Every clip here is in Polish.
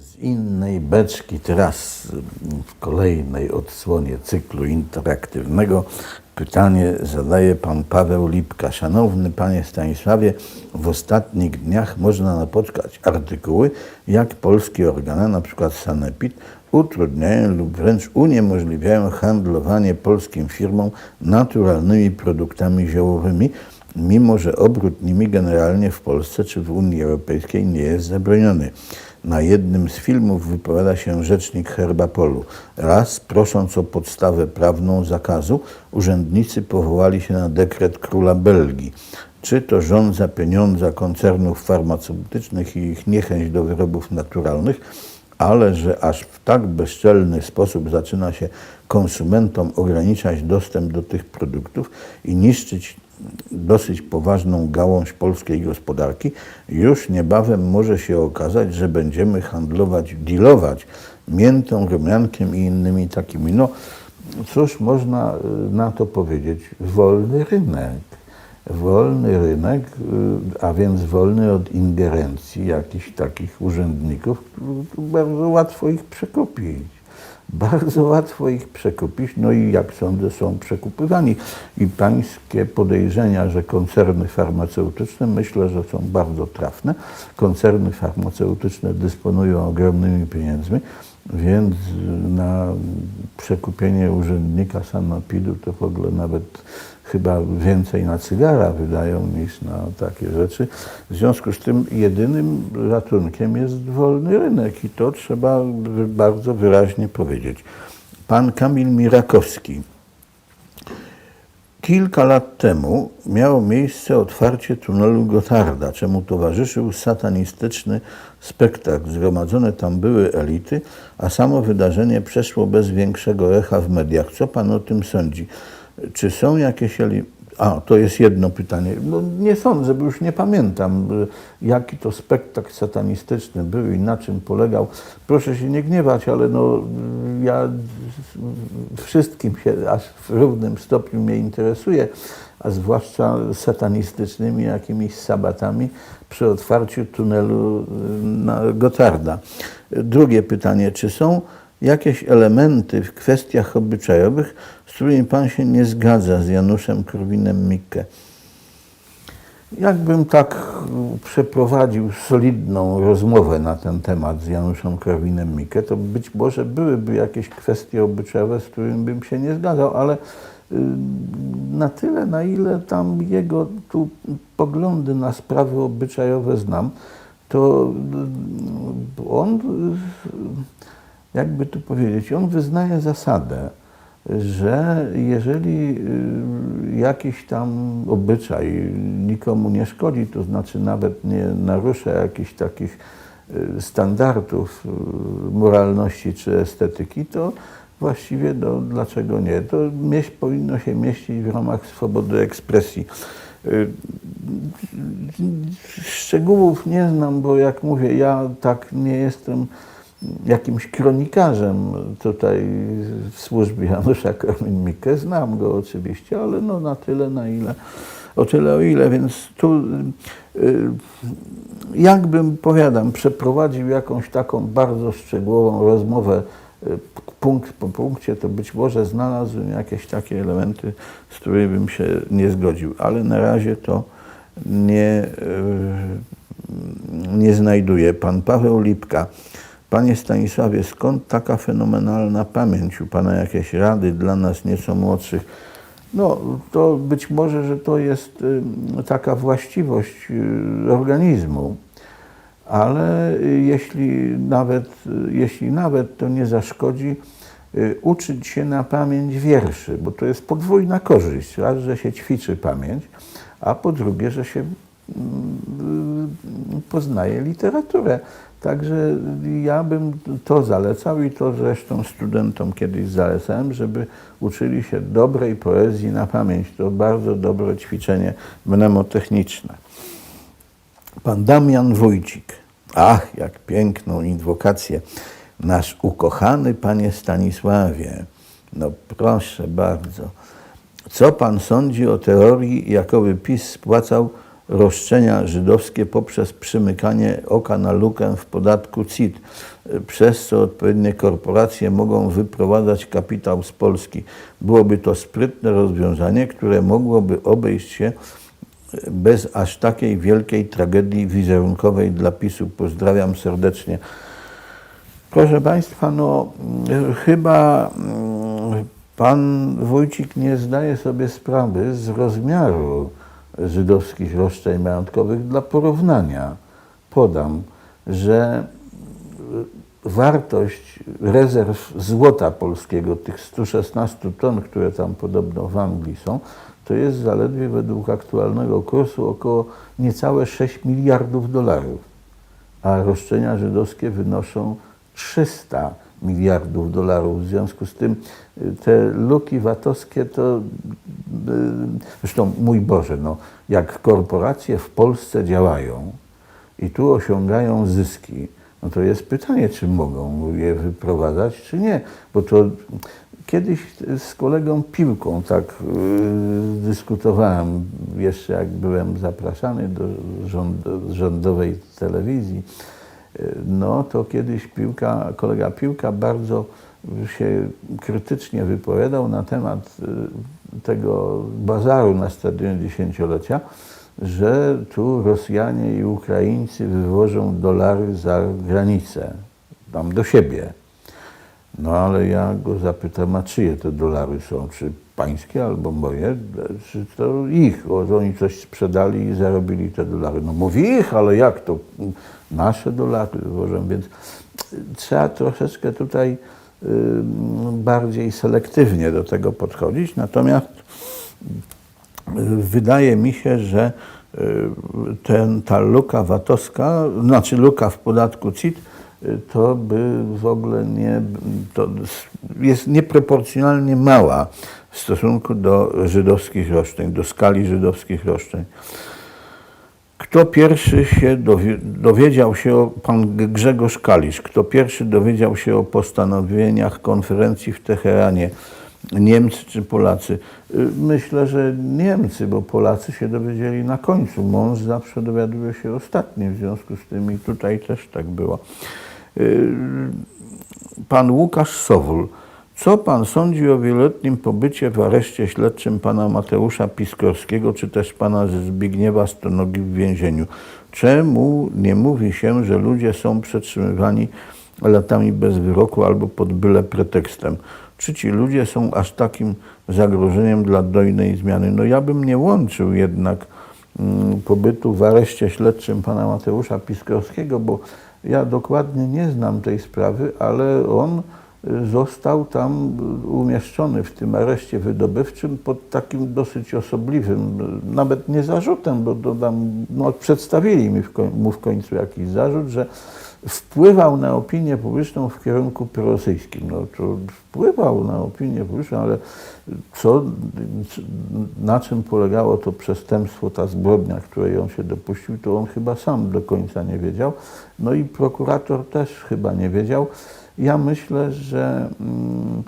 z innej beczki teraz w kolejnej odsłonie cyklu interaktywnego pytanie zadaje pan Paweł Lipka. Szanowny panie Stanisławie, w ostatnich dniach można napotkać artykuły, jak polskie organy, np. Sanepid, utrudniają lub wręcz uniemożliwiają handlowanie polskim firmom naturalnymi produktami ziołowymi, mimo że obrót nimi generalnie w Polsce czy w Unii Europejskiej nie jest zabroniony. Na jednym z filmów wypowiada się rzecznik Herbapolu. Raz, prosząc o podstawę prawną zakazu, urzędnicy powołali się na dekret króla Belgii. Czy to rządza pieniądza koncernów farmaceutycznych i ich niechęć do wyrobów naturalnych, ale że aż w tak bezczelny sposób zaczyna się konsumentom ograniczać dostęp do tych produktów i niszczyć dosyć poważną gałąź polskiej gospodarki, już niebawem może się okazać, że będziemy handlować, dealować miętą, rumiankiem i innymi takimi. No cóż można y, na to powiedzieć? Wolny rynek. Wolny rynek, y, a więc wolny od ingerencji jakichś takich urzędników, bardzo łatwo ich przekupić. Bardzo łatwo ich przekupić, no i jak sądzę, są przekupywani. I pańskie podejrzenia, że koncerny farmaceutyczne, myślę, że są bardzo trafne. Koncerny farmaceutyczne dysponują ogromnymi pieniędzmi, więc na przekupienie urzędnika samopidu to w ogóle nawet chyba więcej na cygara wydają niż na takie rzeczy. W związku z tym jedynym ratunkiem jest wolny rynek i to trzeba bardzo wyraźnie powiedzieć. Pan Kamil Mirakowski. Kilka lat temu miało miejsce otwarcie tunelu Gotarda, czemu towarzyszył satanistyczny spektakl. Zgromadzone tam były elity, a samo wydarzenie przeszło bez większego echa w mediach. Co pan o tym sądzi? Czy są jakieś? A, to jest jedno pytanie. No, nie sądzę, bo już nie pamiętam, y, jaki to spektakl satanistyczny był i na czym polegał. Proszę się nie gniewać, ale no, y, ja wszystkim się aż w równym stopniu mnie interesuje, a zwłaszcza satanistycznymi jakimiś sabatami przy otwarciu tunelu y, na Gotarda. Drugie pytanie, czy są jakieś elementy w kwestiach obyczajowych, z którymi Pan się nie zgadza z Januszem Korwinem-Mikke. Jakbym tak przeprowadził solidną rozmowę na ten temat z Januszem Korwinem-Mikke, to być może byłyby jakieś kwestie obyczajowe, z którymi bym się nie zgadzał, ale y, na tyle, na ile tam jego tu poglądy na sprawy obyczajowe znam, to y, on jakby tu powiedzieć, on wyznaje zasadę, że jeżeli y, jakiś tam obyczaj nikomu nie szkodzi, to znaczy nawet nie narusza jakichś takich y, standardów y, moralności czy estetyki, to właściwie no, dlaczego nie? To mieść, powinno się mieścić w ramach swobody ekspresji. Szczegółów nie znam, bo jak mówię, ja tak nie jestem jakimś kronikarzem tutaj w służbie Janusza Korwin-Mikke. Znam go oczywiście, ale no na tyle, na ile, o tyle, o ile, więc tu y, jakbym, powiadam, przeprowadził jakąś taką bardzo szczegółową rozmowę y, punkt po punkcie, to być może znalazłbym jakieś takie elementy, z którymi bym się nie zgodził, ale na razie to nie, y, nie znajduję. Pan Paweł Lipka. Panie Stanisławie, skąd taka fenomenalna pamięć? U Pana jakieś rady dla nas nieco młodszych? No, to być może, że to jest y, taka właściwość y, organizmu, ale jeśli nawet, jeśli nawet to nie zaszkodzi, y, uczyć się na pamięć wierszy, bo to jest podwójna korzyść. Raz, że się ćwiczy pamięć, a po drugie, że się mm, poznaje literaturę. Także ja bym to zalecał i to zresztą studentom kiedyś zalecałem, żeby uczyli się dobrej poezji na pamięć. To bardzo dobre ćwiczenie mnemotechniczne. Pan Damian Wójcik. Ach, jak piękną inwokację. Nasz ukochany panie Stanisławie. No proszę bardzo. Co pan sądzi o teorii, jakoby PiS spłacał roszczenia żydowskie poprzez przymykanie oka na lukę w podatku CIT, przez co odpowiednie korporacje mogą wyprowadzać kapitał z Polski. Byłoby to sprytne rozwiązanie, które mogłoby obejść się bez aż takiej wielkiej tragedii wizerunkowej dla PiSu. Pozdrawiam serdecznie. Proszę Państwa, no chyba mm, pan Wójcik nie zdaje sobie sprawy z rozmiaru żydowskich roszczeń majątkowych. Dla porównania podam, że y, wartość rezerw złota polskiego, tych 116 ton, które tam podobno w Anglii są, to jest zaledwie według aktualnego kursu około niecałe 6 miliardów dolarów, a roszczenia żydowskie wynoszą 300 miliardów dolarów. W związku z tym y, te luki VAT-owskie to, y, zresztą mój Boże, no, jak korporacje w Polsce działają i tu osiągają zyski, no to jest pytanie, czy mogą je wyprowadzać, czy nie. Bo to kiedyś z kolegą Piłką tak yy, dyskutowałem, jeszcze jak byłem zapraszany do rząd, rządowej telewizji, no to kiedyś piłka, kolega Piłka bardzo się krytycznie wypowiadał na temat y, tego bazaru na stadionie dziesięciolecia, że tu Rosjanie i Ukraińcy wywożą dolary za granicę, tam do siebie. No ale ja go zapytam, a czyje te dolary są? Czy pańskie albo moje? Czy to ich? Oni coś sprzedali i zarobili te dolary. No mówi ich, ale jak to? Nasze dolary wywożą, więc trzeba troszeczkę tutaj y, bardziej selektywnie do tego podchodzić. Natomiast y, wydaje mi się, że y, ten, ta luka VAT-owska, znaczy luka w podatku CIT, to by w ogóle nie, to jest nieproporcjonalnie mała w stosunku do żydowskich roszczeń, do skali żydowskich roszczeń. Kto pierwszy się dowi dowiedział się, o, pan Grzegorz Kalisz, kto pierwszy dowiedział się o postanowieniach konferencji w Teheranie, Niemcy czy Polacy? Myślę, że Niemcy, bo Polacy się dowiedzieli na końcu. Mąż zawsze dowiaduje się ostatni, w związku z tym i tutaj też tak było. Pan Łukasz Sowul. Co pan sądzi o wieloletnim pobycie w areszcie śledczym pana Mateusza Piskorskiego, czy też pana Zbigniewa Stonogi w więzieniu? Czemu nie mówi się, że ludzie są przetrzymywani latami bez wyroku albo pod byle pretekstem? Czy ci ludzie są aż takim zagrożeniem dla dojnej zmiany? No ja bym nie łączył jednak mm, pobytu w areszcie śledczym pana Mateusza Piskorskiego, bo ja dokładnie nie znam tej sprawy, ale on został tam umieszczony w tym areszcie wydobywczym pod takim dosyć osobliwym, nawet nie zarzutem, bo dodam, no, przedstawili mi w koń, mu w końcu jakiś zarzut, że wpływał na opinię publiczną w kierunku prorosyjskim. No to wpływał na opinię publiczną, ale co, na czym polegało to przestępstwo, ta zbrodnia, której on się dopuścił, to on chyba sam do końca nie wiedział. No i prokurator też chyba nie wiedział. Ja myślę, że mm,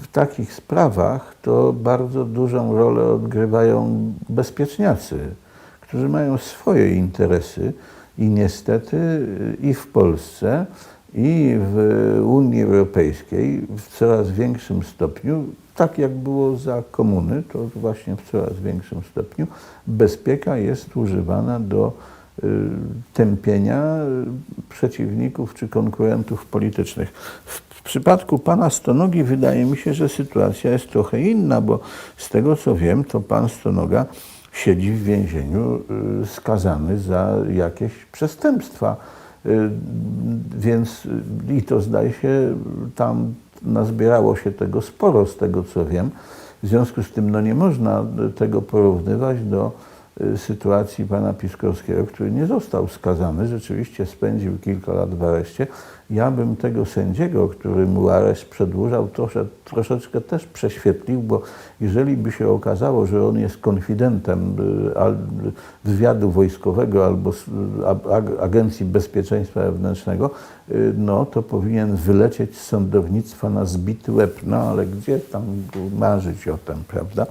w takich sprawach to bardzo dużą rolę odgrywają bezpieczniacy, którzy mają swoje interesy i niestety i w Polsce, i w Unii Europejskiej w coraz większym stopniu, tak jak było za komuny, to właśnie w coraz większym stopniu bezpieka jest używana do Y, tępienia przeciwników czy konkurentów politycznych. W przypadku pana Stonogi wydaje mi się, że sytuacja jest trochę inna, bo z tego co wiem, to pan Stonoga siedzi w więzieniu y, skazany za jakieś przestępstwa. Y, więc i to zdaje się, tam nazbierało się tego sporo, z tego co wiem. W związku z tym no nie można tego porównywać do Y, sytuacji pana Piskorskiego, który nie został skazany, rzeczywiście spędził kilka lat w areszcie. Ja bym tego sędziego, który mu areszt przedłużał, trosze, troszeczkę też prześwietlił, bo jeżeli by się okazało, że on jest konfidentem y, wywiadu wojskowego albo Agencji Bezpieczeństwa Wewnętrznego, y, no to powinien wylecieć z sądownictwa na zbity łeb. No ale gdzie tam marzyć o tym, prawda?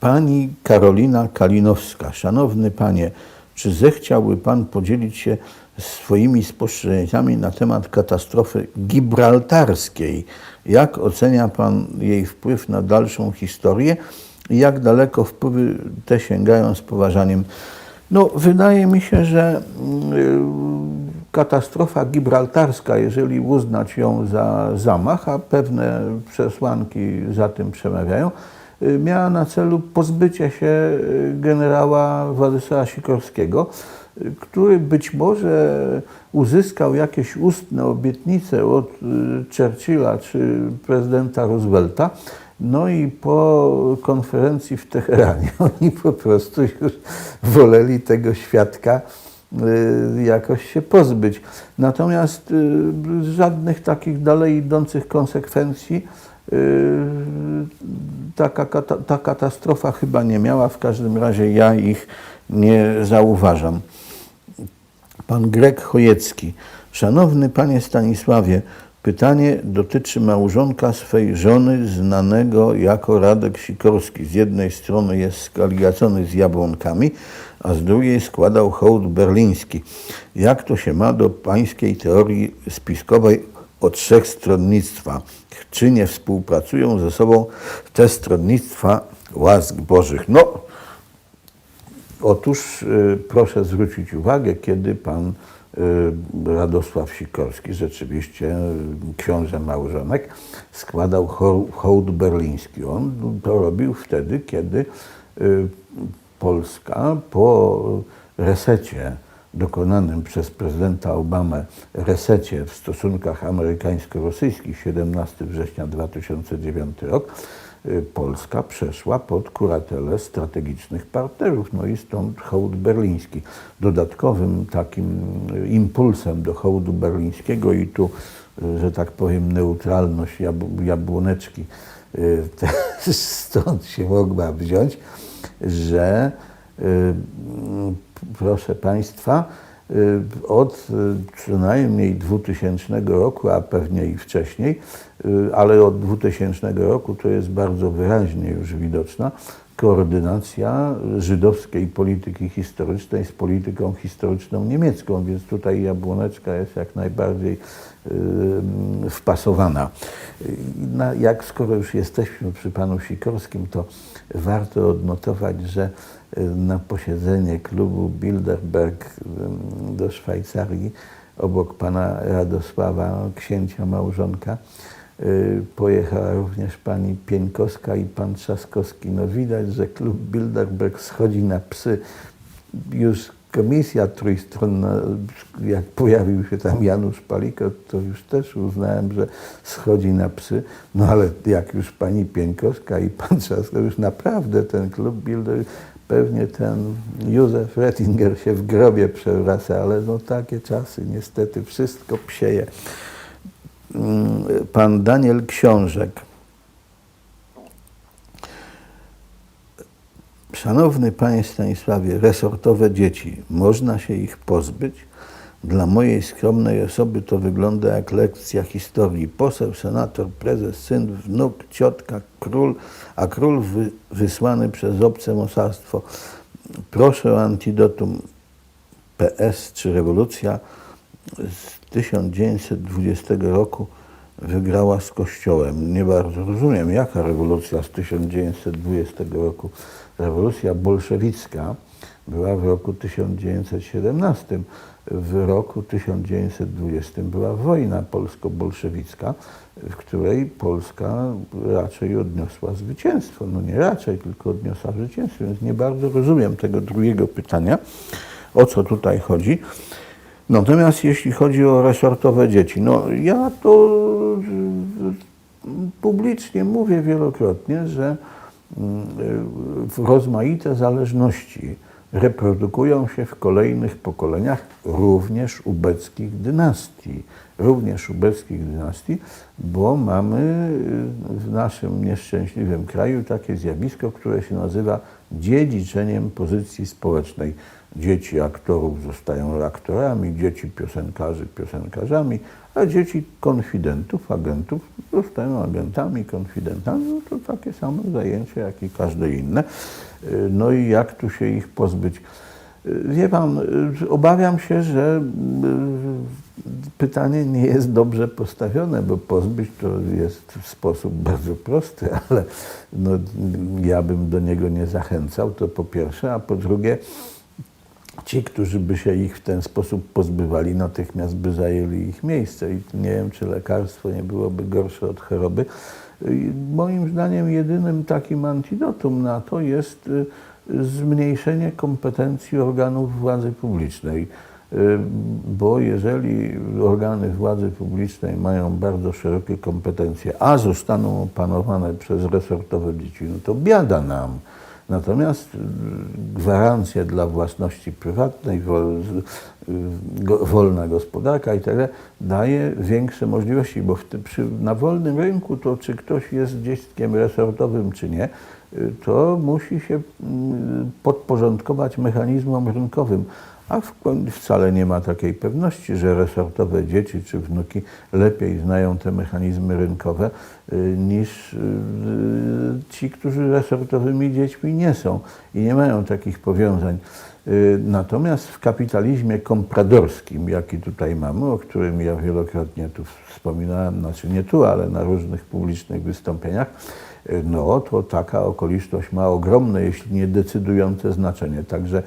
Pani Karolina Kalinowska. Szanowny Panie, czy zechciałby Pan podzielić się swoimi spostrzeżeniami na temat katastrofy gibraltarskiej? Jak ocenia Pan jej wpływ na dalszą historię i jak daleko wpływy te sięgają z poważaniem? No, wydaje mi się, że mm, katastrofa gibraltarska, jeżeli uznać ją za zamach, a pewne przesłanki za tym przemawiają, miała na celu pozbycie się y, generała Władysława Sikorskiego, y, który być może uzyskał jakieś ustne obietnice od Churchilla czy prezydenta Roosevelta, no i po konferencji w Teheranie oni po prostu już woleli tego świadka y, jakoś się pozbyć. Natomiast y, żadnych takich dalej idących konsekwencji y, taka, kata, ta katastrofa chyba nie miała. W każdym razie ja ich nie zauważam. Pan Grek Chojecki. Szanowny Panie Stanisławie, pytanie dotyczy małżonka swej żony, znanego jako Radek Sikorski. Z jednej strony jest skaligacony z jabłonkami, a z drugiej składał hołd berliński. Jak to się ma do pańskiej teorii spiskowej o trzech stronnictwa? Czy nie współpracują ze sobą te stronnictwa łask bożych? No, Otóż y, proszę zwrócić uwagę, kiedy pan y, Radosław Sikorski, rzeczywiście y, książę małżonek, składał ho- hołd berliński. On to robił wtedy, kiedy y, Polska po resecie dokonanym przez prezydenta Obamę resecie w stosunkach amerykańsko-rosyjskich 17 września 2009 rok, y, Polska przeszła pod kuratelę strategicznych partnerów, no i stąd hołd berliński. Dodatkowym takim y, impulsem do hołdu berlińskiego i tu, y, że tak powiem, neutralność jab- jabłoneczki stąd się mogła wziąć, że proszę Państwa, y, od y, przynajmniej 2000 roku, a pewnie i wcześniej, y, ale od 2000 roku to jest bardzo wyraźnie już widoczna koordynacja żydowskiej polityki historycznej z polityką historyczną niemiecką, więc tutaj Jabłoneczka jest jak najbardziej y, wpasowana. Jak skoro już jesteśmy przy panu Sikorskim, to warto odnotować, że y, na posiedzenie klubu Bilderberg do Szwajcarii obok pana Radosława, księcia małżonka, y, pojechała również pani Pieńkowska i pan Trzaskowski. No widać, że klub Bilderberg schodzi na psy. Już komisja trójstronna, jak pojawił się tam Janusz Palikot, to już też uznałem, że schodzi na psy. No ale jak już pani Pieńkowska i pan Trzaskowski, już naprawdę ten klub Bilderberg, pewnie ten Józef Rettinger się w grobie przewraca, ale no takie czasy, niestety wszystko psieje. Mm, Pan Daniel Książek. Szanowny Panie Stanisławie, resortowe dzieci, można się ich pozbyć? Dla mojej skromnej osoby to wygląda jak lekcja historii. Poseł, senator, prezes, syn, wnuk, ciotka, król, a król wy, wysłany przez obce mocarstwo. Proszę o antidotum PS czy rewolucja z 1920 roku wygrała z Kościołem. Nie bardzo rozumiem, jaka rewolucja z 1920 roku. Rewolucja bolszewicka była w roku 1917. W roku 1920 była wojna polsko-bolszewicka, w której Polska raczej odniosła zwycięstwo. No nie raczej, tylko odniosła zwycięstwo, więc nie bardzo rozumiem tego drugiego pytania, o co tutaj chodzi. Natomiast jeśli chodzi o resortowe dzieci, no ja to publicznie mówię wielokrotnie, że mm, y, rozmaite zależności reprodukują się w kolejnych pokoleniach również ubeckich dynastii. Również ubeckich dynastii, bo mamy y, w naszym nieszczęśliwym kraju takie zjawisko, które się nazywa dziedziczeniem pozycji społecznej. dzieci aktorów zostają aktorami, dzieci piosenkarzy piosenkarzami, a dzieci konfidentów, agentów zostają agentami, konfidentami. No to takie samo zajęcie, jak i każde inne. Y, No i jak tu się ich pozbyć? Y, Wie pan, y, obawiam się, że pytanie nie jest dobrze postawione, bo pozbyć to jest w sposób bardzo prosty, ale no, ja bym do niego nie zachęcał, to po pierwsze, a po drugie, ci, którzy by się ich w ten sposób pozbywali, natychmiast by zajęli ich miejsce. I nie wiem, czy lekarstwo nie byłoby gorsze od choroby. Moim zdaniem jedynym takim antidotum na to jest y, zmniejszenie kompetencji organów władzy publicznej. Y, Bo jeżeli organy władzy publicznej mają bardzo szerokie kompetencje, a zostaną opanowane przez resortowe dzieci, no to biada nam. Natomiast y, gwarancje dla własności prywatnej, y, wolna gospodarka i tak daje większe możliwości, bo tym, przy, na wolnym rynku to czy ktoś jest dzieckiem resortowym, czy nie, y, to musi się mm, podporządkować mechanizmom rynkowym. A wcale nie ma takiej pewności, że resortowe dzieci czy wnuki lepiej znają te mechanizmy rynkowe y, niż y, ci, którzy resortowymi dziećmi nie są i nie mają takich powiązań. Y, Natomiast w kapitalizmie kompradorskim, jaki tutaj mamy, o którym ja wielokrotnie tu wspominałem, znaczy nie tu, ale na różnych publicznych wystąpieniach, no to taka okoliczność ma ogromne, jeśli nie decydujące znaczenie. Także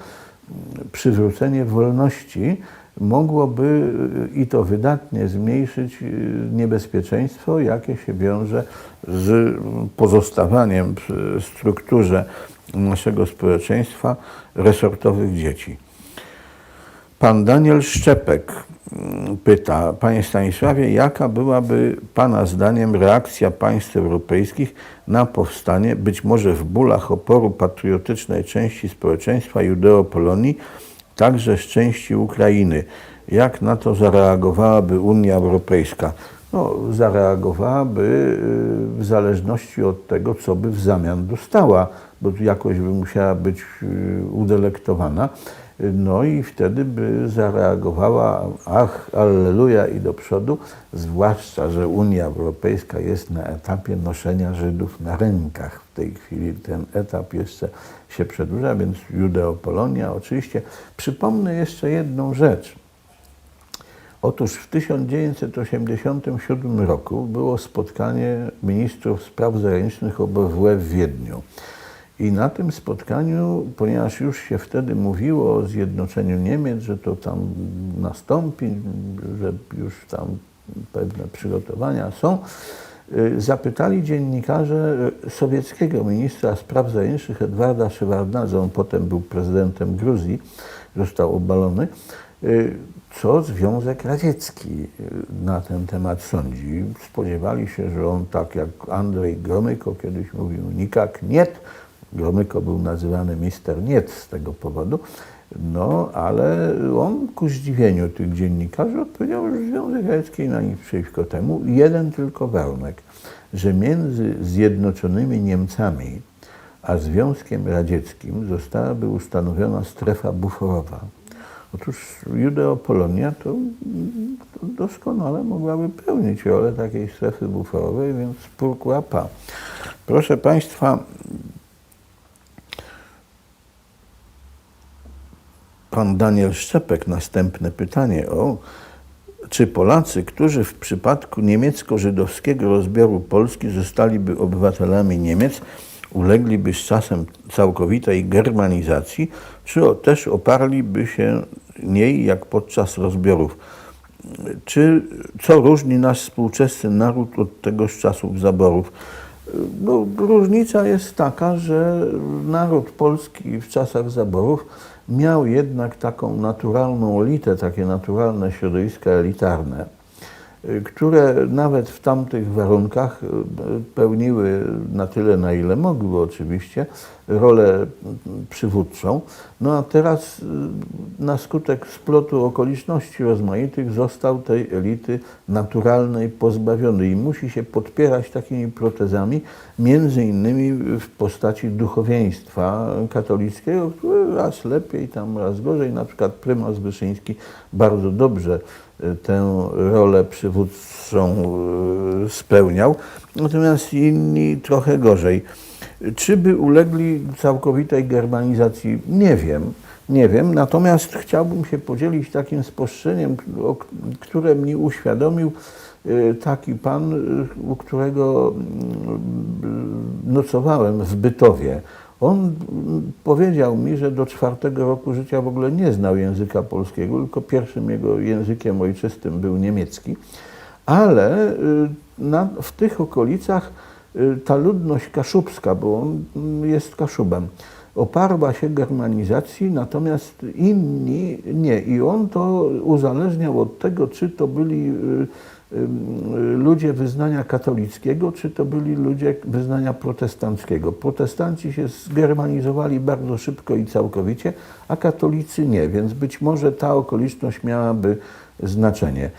przywrócenie wolności mogłoby y, i to wydatnie zmniejszyć y, niebezpieczeństwo, jakie się wiąże z pozostawaniem w strukturze naszego społeczeństwa resortowych dzieci. Pan Daniel Szczepek mm, pyta, Panie Stanisławie, jaka byłaby Pana zdaniem reakcja państw europejskich na powstanie, być może w bólach oporu patriotycznej części społeczeństwa Judeo-Polonii, także z części Ukrainy? Jak na to zareagowałaby Unia Europejska? No, zareagowałaby y, w zależności od tego, co by w zamian dostała, bo tu jakoś by musiała być y, udelektowana. No i wtedy by zareagowała, ach, alleluja i do przodu, zwłaszcza, że Unia Europejska jest na etapie noszenia Żydów na rękach. W tej chwili ten etap jeszcze się przedłuża, więc Judeo-Polonia oczywiście. Przypomnę jeszcze jedną rzecz. Otóż w 1987 roku było spotkanie ministrów spraw zagranicznych OBWE w Wiedniu. I na tym spotkaniu, ponieważ już się wtedy mówiło o zjednoczeniu Niemiec, że to tam nastąpi, że już tam pewne przygotowania są, y, zapytali dziennikarze sowieckiego ministra spraw zagranicznych Edwarda Szewardnadze, on potem był prezydentem Gruzji, został obalony, y, co Związek Radziecki y, na ten temat sądzi. Spodziewali się, że on tak jak Andrzej Gromyko kiedyś mówił, nikak niet, Gromyko był nazywany mister niet z tego powodu, no ale on ku zdziwieniu tych dziennikarzy odpowiedział, że Związek Radziecki na nic przeciwko temu. Jeden tylko warunek, że między Zjednoczonymi Niemcami a Związkiem Radzieckim zostałaby ustanowiona strefa buforowa. Otóż Judeo-Polonia to, to doskonale mogłaby pełnić rolę takiej strefy buforowej, więc pourquoi pas. Proszę Państwa, pan Daniel Szczepek, następne pytanie o czy Polacy, którzy w przypadku niemiecko-żydowskiego rozbioru Polski zostaliby obywatelami Niemiec, ulegliby z czasem całkowitej germanizacji, czy też oparliby się niej jak podczas rozbiorów? Czy co różni nasz współczesny naród od tegoż czasów zaborów? No, różnica jest taka, że naród polski w czasach zaborów miał jednak taką naturalną elitę, takie naturalne środowiska elitarne. Y, które nawet w tamtych warunkach y, pełniły na tyle, na ile mogły oczywiście, rolę przywódczą. No a teraz y, na skutek splotu okoliczności rozmaitych został tej elity naturalnej pozbawiony i musi się podpierać takimi protezami, między innymi w postaci duchowieństwa katolickiego, które raz lepiej, tam raz gorzej. Na przykład prymas Wyszyński bardzo dobrze tę rolę przywódczą y, spełniał, natomiast inni trochę gorzej. Czy by ulegli całkowitej germanizacji? Nie wiem. Nie wiem, natomiast chciałbym się podzielić takim spostrzeżeniem, które mi uświadomił y, taki pan, y, u którego mm, nocowałem w Bytowie. On powiedział mi, że do czwartego roku życia w ogóle nie znał języka polskiego, tylko pierwszym jego językiem ojczystym był niemiecki, ale y, na, w tych okolicach y, ta ludność kaszubska, bo on mm, jest kaszubem, oparła się germanizacji, natomiast inni nie. I on to uzależniał od tego, czy to byli y, ludzie wyznania katolickiego, czy to byli ludzie wyznania protestanckiego. Protestanci się zgermanizowali bardzo szybko i całkowicie, a katolicy nie, więc być może ta okoliczność miałaby znaczenie.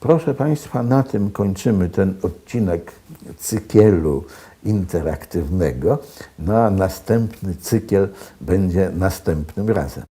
Proszę Państwa, na tym kończymy ten odcinek cykielu interaktywnego, no a następny cykiel będzie następnym razem.